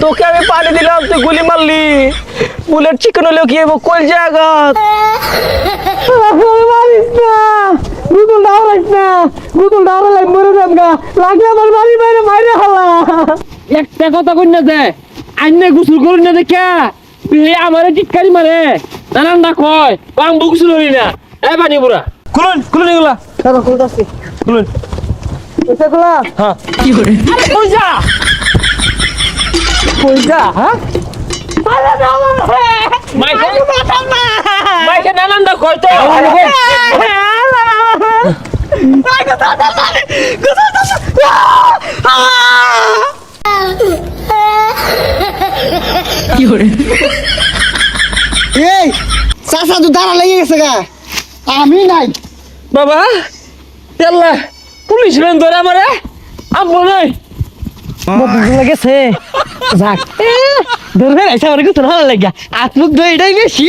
তোকে আমি পানি দিলাম তুই গুলি মারলি। বুলেট চিকেন হলেও কি হব কোল জায়গাত মারিস না। গুগল দাওরাইস না। গুগল দাওরালাই মরে যাম গা। লাগলে আমার বাড়ি বাইরে মাইরে হালা। একটা কথা কই না দে আইনে গুসুল করুন না দেখা। তুই আমারে টিটকারি মারে। নানান দা কয় পাং বুকুসুল হই না। এ পানি বুড়া। খুলুন খুলুন এগুলা। কোন খুলুন। এগুলা হ্যাঁ। কই যা। কই যা হ্যাঁ মাইকে মাইকে নানান দা কয় তো এই চাচা তো দাঁড়া লেগে গেছে গা। আমি নাই। বাবা তেল্লা পুলিশ রেন ধরে আমারে? আমবো নাই। গেছে যাক। ধরবে আইসা আমার কিন্তু ভালো লাগিয়া। আত্মুক দইটাই বেশি